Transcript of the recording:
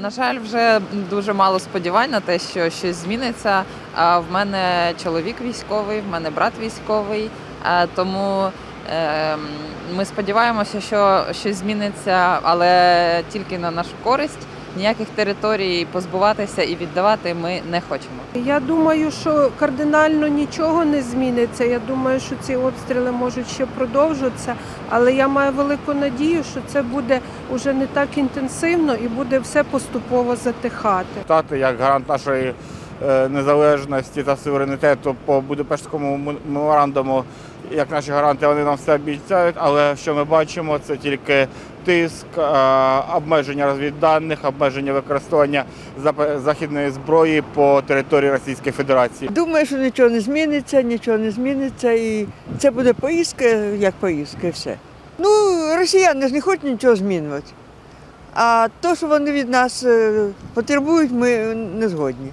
На жаль, вже дуже мало сподівань на те, що щось зміниться. А в мене чоловік військовий, в мене брат військовий. Тому ем, ми сподіваємося, що щось зміниться, але тільки на нашу користь. Ніяких територій позбуватися і віддавати ми не хочемо. Я думаю, що кардинально нічого не зміниться. Я думаю, що ці обстріли можуть ще продовжуватися, але я маю велику надію, що це буде уже не так інтенсивно і буде все поступово затихати. Штати як гарант нашої е, незалежності та суверенітету по Будапештському меморандуму, як наші гаранти, вони нам все обіцяють. Але що ми бачимо, це тільки тиск, е, обмеження розвідданих, обмеження використання західної зброї по території Російської Федерації. Думаю, що нічого не зміниться, нічого не зміниться, і це буде поїздка, як поїздка, і все. Ну, росіяни ж не хочуть нічого змінювати. А то, що вони від нас е, потребують, ми не згодні.